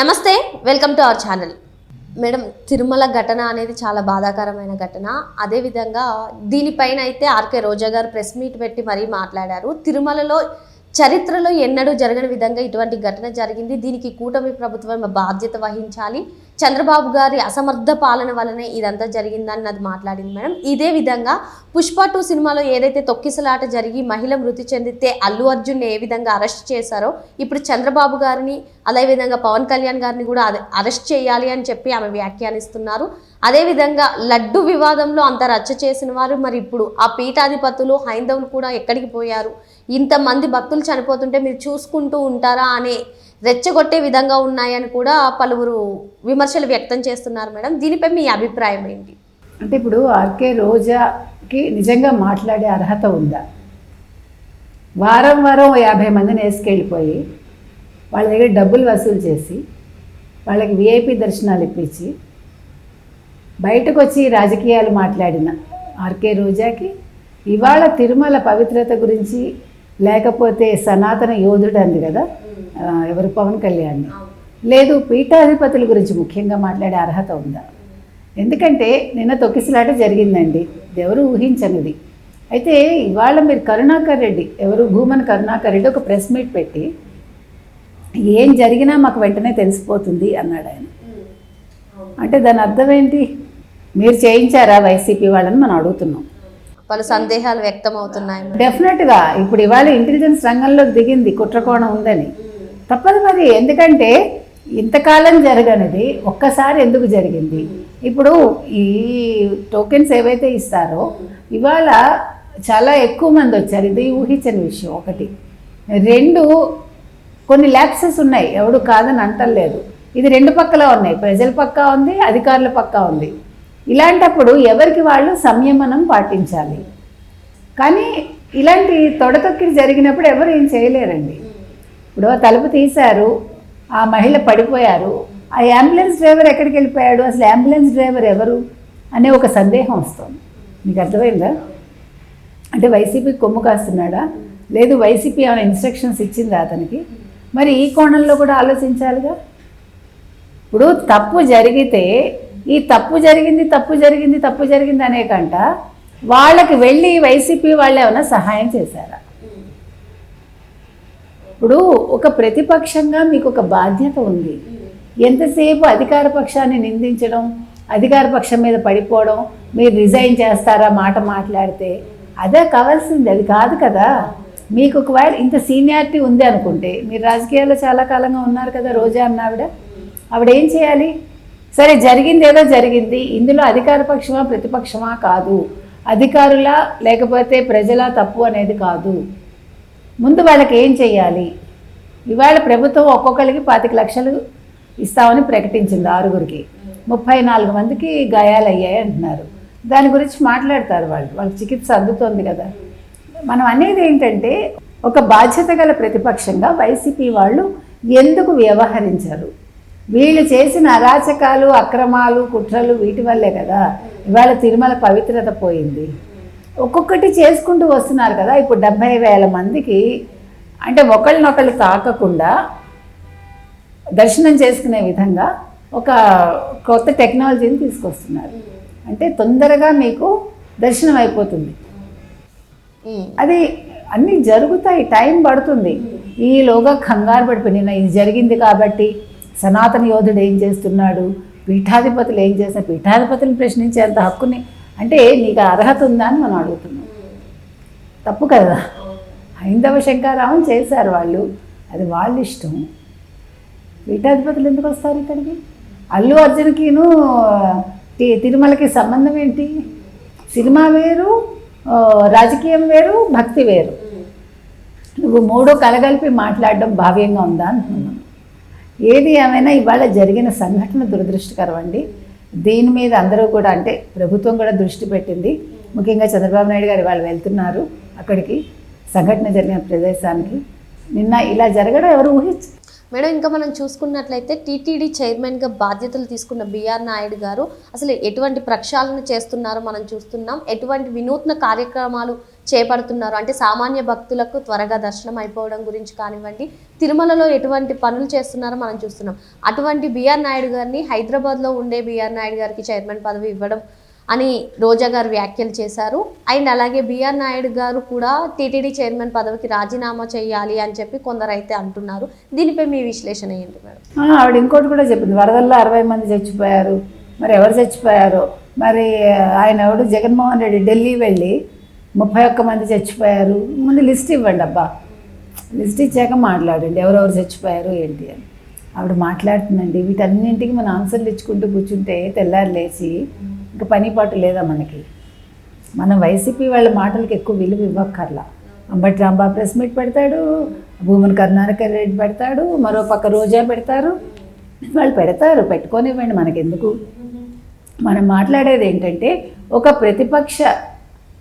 నమస్తే welcome to our channel. Madam Tirumala ఘటన అనేది చాలా బాధాకరమైన ఘటన. అదేవిధంగా దీనిపైన అయితే ఆర్కే రోజా గారు ప్రెస్ మీట్ పెట్టి మరీ మాట్లాడారు. తిరుమలలో చరిత్రలో ఎన్నడూ జరగని విధంగా ఇటువంటి ఘటన జరిగింది. దీనికి కూటమి ప్రభుత్వం బాధ్యత వహించాలి. చంద్రబాబు గారి అసమర్థ పాలన వల్లనే ఇదంతా జరిగిందని అది మాట్లాడింది మేడం. ఇదే విధంగా పుష్ప టూ సినిమాలో ఏదైతే తొక్కిసలాట జరిగి మహిళ మృతి చెందితే అల్లు అర్జున్ ఏ విధంగా అరెస్ట్ చేశారో ఇప్పుడు చంద్రబాబు గారిని అదేవిధంగా పవన్ కళ్యాణ్ గారిని కూడా అదే- అరెస్ట్ చేయాలి అని చెప్పి ఆమె వ్యాఖ్యానిస్తున్నారు. అదేవిధంగా లడ్డు వివాదంలో అంత రచ్చ చేసిన వారు మరి ఇప్పుడు ఆ పీఠాధిపతులు హైందవులు కూడా ఎక్కడికి పోయారు? ఇంతమంది భక్తులు చనిపోతుంటే మీరు చూసుకుంటూ ఉంటారా అనే రెచ్చగొట్టే విధంగా ఉన్నాయని కూడా పలువురు విమర్శలు వ్యక్తం చేస్తున్నారు మేడం. దీనిపై మీ అభిప్రాయం ఏంటి? అంటే ఇప్పుడు ఆర్కే రోజాకి నిజంగా మాట్లాడే అర్హత ఉందా? వారం వారం యాభై మందిని వేసుకెళ్ళిపోయి వాళ్ళ దగ్గర డబ్బులు వసూలు చేసి వాళ్ళకి విఐపి దర్శనాలు ఇప్పించి బయటకు వచ్చి రాజకీయాలు మాట్లాడిన ఆర్కే రోజాకి ఇవాళ తిరుమల పవిత్రత గురించి లేకపోతే సనాతన యోధుడు అంది కదా ఎవరు? పవన్ కళ్యాణ్. లేదు పీఠాధిపతుల గురించి ముఖ్యంగా మాట్లాడే అర్హత ఉందా? ఎందుకంటే నిన్న తొక్కిసలాట జరిగిందండి. ఎవరు ఊహించనిది. అయితే ఇవాళ మీరు కరుణాకర్ రెడ్డి ఎవరు? భూమన్ కరుణాకర్ రెడ్డి ఒక ప్రెస్ మీట్ పెట్టి ఏం జరిగినా మాకు వెంటనే తెలిసిపోతుంది అన్నాడు ఆయన. అంటే దాని అర్థం ఏంటి? మీరు చేయించారా వైసీపీ వాళ్ళని మనం అడుగుతున్నాం. పలు సందేహాలు వ్యక్తం అవుతున్నాయి డెఫినెట్గా ఇప్పుడు ఇవాళ ఇంటెలిజెన్స్ రంగంలోకి దిగింది కుట్రకోణం ఉందని. తప్పదు మరి. ఎందుకంటే ఇంతకాలం జరగనిది ఒక్కసారి ఎందుకు జరిగింది? ఇప్పుడు ఈ టోకెన్స్ ఏవైతే ఇస్తారో ఇవాళ చాలా ఎక్కువ మంది వచ్చారు. ఇది ఊహించని విషయం ఒకటి. రెండు కొన్ని ల్యాప్సెస్ ఉన్నాయి. ఎవడు కాదని అంటలేదు. ఇది రెండు పక్కల ఉన్నాయి. ప్రజల పక్క ఉంది అధికారుల పక్క ఉంది. ఇలాంటప్పుడు ఎవరికి వాళ్ళు సంయమనం పాటించాలి. కానీ ఇలాంటి తొడతొక్కిడి జరిగినప్పుడు ఎవరు ఏం చేయలేరండి. ఇప్పుడు తలుపు తీశారు ఆ మహిళ పడిపోయారు ఆ అంబులెన్స్ డ్రైవర్ ఎక్కడికి వెళ్ళిపోయాడు అసలు అంబులెన్స్ డ్రైవర్ ఎవరు అనే ఒక సందేహం వస్తుంది. మీకు అర్థమైందా? అంటే వైసీపీ కొమ్ము కాస్తున్నాడా? లేదు వైసీపీ ఏమైనా ఇన్స్ట్రక్షన్స్ ఇచ్చిందా అతనికి? మరి ఈ కోణంలో కూడా ఆలోచించాలిగా? ఇప్పుడు తప్పు జరిగితే ఈ తప్పు జరిగింది తప్పు జరిగింది తప్పు జరిగింది అనే కంట వాళ్ళకి వెళ్ళి వైసీపీ వాళ్ళు ఏమైనా సహాయం చేశారా? ఇప్పుడు ఒక ప్రతిపక్షంగా మీకు ఒక బాధ్యత ఉంది. ఎంతసేపు అధికార పక్షాన్ని నిందించడం అధికార పక్షం మీద పడిపోవడం మీరు రిజైన్ చేస్తారా మాట మాట్లాడితే? అదే కావాల్సింది అది కాదు కదా. మీకు ఒకవేళ ఇంత సీనియారిటీ ఉంది అనుకుంటే మీరు రాజకీయాల్లో చాలా కాలంగా ఉన్నారు కదా రోజా అన్న ఆవిడ. ఆవిడ ఏం చేయాలి? సరే జరిగింది ఏదో జరిగింది. ఇందులో అధికార పక్షమా ప్రతిపక్షమా కాదు. అధికారుల లేకపోతే ప్రజల తప్పు అనేది కాదు. ముందు వాళ్ళకి ఏం చేయాలి ఇవాళ ప్రభుత్వం ఒక్కొక్కరికి పాతిక లక్షలు ఇస్తామని ప్రకటించింది ఆరుగురికి. ముప్పై నాలుగు మందికి గాయాలయ్యాయి అంటున్నారు. దాని గురించి మాట్లాడతారు వాళ్ళు. వాళ్ళకి చికిత్స అందుతోంది కదా. మనం అనేది ఏంటంటే ఒక బాధ్యత గల ప్రతిపక్షంగా వైసీపీ వాళ్ళు ఎందుకు వ్యవహరించారు? వీళ్ళు చేసిన అరాచకాలు అక్రమాలు కుట్రలు వీటి వల్లే కదా. ఇవాళ తిరుమల పవిత్రత పోయింది. ఒక్కొక్కటి చేసుకుంటూ వస్తున్నారు కదా. ఇప్పుడు డెబ్భై వేల మందికి అంటే ఒకళ్ళనొకళ్ళు తాకకుండా దర్శనం చేసుకునే విధంగా ఒక కొత్త టెక్నాలజీని తీసుకొస్తున్నారు. అంటే తొందరగా మీకు దర్శనం అయిపోతుంది. అది అన్నీ జరుగుతాయి. టైం పడుతుంది. ఈలోగా కంగారు పడిపోయి నిన్న ఇది జరిగింది కాబట్టి సనాతన యోధుడు ఏం చేస్తున్నాడు? పీఠాధిపతులు ఏం చేస్తున్నారు పీఠాధిపతులను ప్రశ్నించేంత హక్కుని. అంటే నీకు అర్హత ఉందా అని మనం అడుగుతున్నాం. తప్పు కదా? హైందవ శంకారావం చేశారు వాళ్ళు. అది వాళ్ళ ఇష్టం. పీఠాధిపతులు ఎందుకు వస్తారు ఇక్కడికి? అల్లు అర్జున్కిను తి- తిరుమలకి సంబంధం ఏంటి? సినిమా వేరు రాజకీయం వేరు భక్తి వేరు. నువ్వు మూడో కలగలిపి మాట్లాడడం భావ్యంగా ఉందా అంటున్నాను. ఏది ఏమైనా ఇవాళ జరిగిన సంఘటన దురదృష్టకరం అండి. దీని మీద అందరూ కూడా అంటే ప్రభుత్వం కూడా దృష్టి పెట్టింది. ముఖ్యంగా చంద్రబాబు నాయుడు గారు ఇవాళ వెళ్తున్నారు అక్కడికి సంఘటన జరిగిన ప్రదేశానికి. నిన్న ఇలా జరగడం ఎవరు ఊహించు? మేడం ఇంకా మనం చూసుకున్నట్లయితే టీటీడీ చైర్మన్గా బాధ్యతలు తీసుకున్న బిఆర్ నాయుడు గారు అసలు ఎటువంటి ప్రక్షాళన చేస్తున్నారో మనం చూస్తున్నాం. ఎటువంటి వినూత్న కార్యక్రమాలు చేపడుతున్నారు. అంటే సామాన్య భక్తులకు త్వరగా దర్శనం అయిపోవడం గురించి కానివ్వండి తిరుమలలో ఎటువంటి పనులు చేస్తున్నారో మనం చూస్తున్నాం. అటువంటి బిఆర్ నాయుడు గారిని హైదరాబాద్లో ఉండే బిఆర్ నాయుడు గారికి చైర్మన్ పదవి ఇవ్వడం అని రోజా గారు వ్యాఖ్యలు చేశారు. అండ్ అలాగే బిఆర్ నాయుడు గారు కూడా టీటీడీ చైర్మన్ పదవికి రాజీనామా చేయాలి అని చెప్పి కొందరు అయితే అంటున్నారు. దీనిపై మీ విశ్లేషణ ఏంటి మేడం? ఆవిడ ఇంకోటి కూడా చెప్పింది. వరదల్లో అరవై మంది చచ్చిపోయారు. మరి ఎవరు చచ్చిపోయారు? మరి ఆయన ఎవడు జగన్మోహన్ రెడ్డి ఢిల్లీ వెళ్ళి ముప్పై ఒక్క మంది చచ్చిపోయారు. ముందు లిస్ట్ ఇవ్వండి అబ్బా. లిస్ట్ ఇచ్చాక మాట్లాడండి. ఎవరెవరు చచ్చిపోయారు ఏంటి అని. ఆవిడ మాట్లాడుతుందండి. వీటన్నింటికి మనం ఆన్సర్లు ఇచ్చుకుంటూ కూర్చుంటే తెల్లారి లేచి ఇంకా పని పాటు లేదా మనకి? మనం వైసీపీ వాళ్ళ మాటలకి ఎక్కువ విలువ ఇవ్వక్కర్లా. అంబటి రాంబాబు ప్రెస్ మీట్ పెడతాడు భూమన్ కరుణాకర్ రెడ్డి పెడతాడు మరో పక్క రోజా పెడతారు. వాళ్ళు పెడతారు పెట్టుకోనివ్వండి మనకెందుకు? మనం మాట్లాడేది ఏంటంటే ఒక ప్రతిపక్ష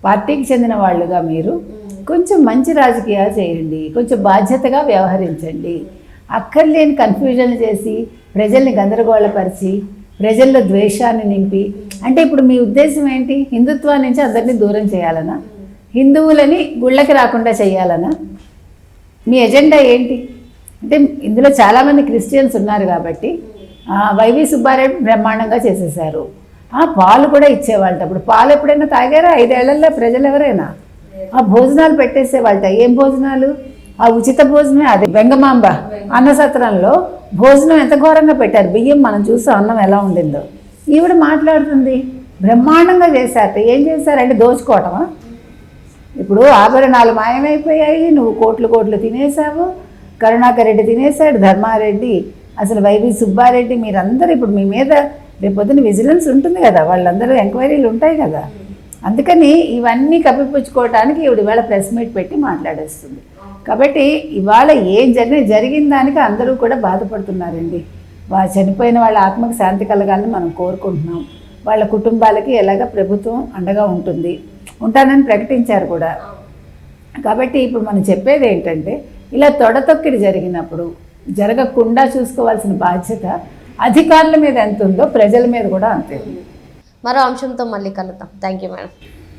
పార్టీకి చెందిన వాళ్ళుగా మీరు కొంచెం మంచి రాజకీయాలు చేయండి కొంచెం బాధ్యతగా వ్యవహరించండి. అక్కర్లేని కన్ఫ్యూజన్ చేసి ప్రజల్ని గందరగోళపరిచి ప్రజల్లో ద్వేషాన్ని నింపి అంటే ఇప్పుడు మీ ఉద్దేశం ఏంటి? హిందుత్వా నుంచి అందరినీ దూరం చేయాలనా? హిందువులని గుళ్ళకి రాకుండా చేయాలనా? మీ ఎజెండా ఏంటి? అంటే ఇందులో చాలామంది క్రిస్టియన్స్ ఉన్నారు కాబట్టి వైవి సుబ్బారెడ్డి బ్రహ్మాండంగా చేసేసారు పాలు కూడా ఇచ్చేవాళ్ళట. అప్పుడు పాలు ఎప్పుడైనా తాగారా? ఐదేళ్ళలో ప్రజలు ఎవరైనా? ఆ భోజనాలు పెట్టేసేవాళ్ళట. ఏం భోజనాలు? ఆ ఉచిత భోజనమే అది. వెంగమాంబ. అన్నసత్రంలో భోజనం ఎంత ఘోరంగా పెట్టారు? బియ్యం మనం చూసాం అన్నం ఎలా ఉండిందో. ఈవిడ మాట్లాడుతుంది. బ్రహ్మాండంగా చేశారట. ఏం చేశారంటే దోచుకోవటమా? ఇప్పుడు ఆభరణాలు మాయమైపోయాయి. నువ్వు కోట్లు కోట్లు తినేసావు కరుణాకర్ రెడ్డి తినేశాడు. ధర్మారెడ్డి అసలు వైవి సుబ్బారెడ్డి మీరందరూ ఇప్పుడు మీ మీద రేపొద్దున విజిలెన్స్ ఉంటుంది కదా వాళ్ళందరూ ఎంక్వైరీలు ఉంటాయి కదా. అందుకని ఇవన్నీ కప్పిపుచ్చుకోవటానికి ఈవిడ ఇవాళ ప్రెస్ మీట్ పెట్టి మాట్లాడేస్తుంది. కాబట్టి ఇవాళ ఏం జరిగిన జరిగిన దానికి అందరూ కూడా బాధపడుతున్నారండి. వా చనిపోయిన వాళ్ళ ఆత్మకు శాంతి కలగాలని మనం కోరుకుంటున్నాం. వాళ్ళ కుటుంబాలకి ఎలాగ ప్రభుత్వం అండగా ఉంటుంది. ఉంటానని ప్రకటించారు కూడా. కాబట్టి ఇప్పుడు మనం చెప్పేది ఏంటంటే ఇలా తొడతొక్కిడి జరిగినప్పుడు జరగకుండా చూసుకోవాల్సిన బాధ్యత అధికారుల మీద ఎంత ఉందో ప్రజల మీద కూడా అంతే. మరో అంశంతో మళ్ళీ కలుద్దాం. Thank you madam.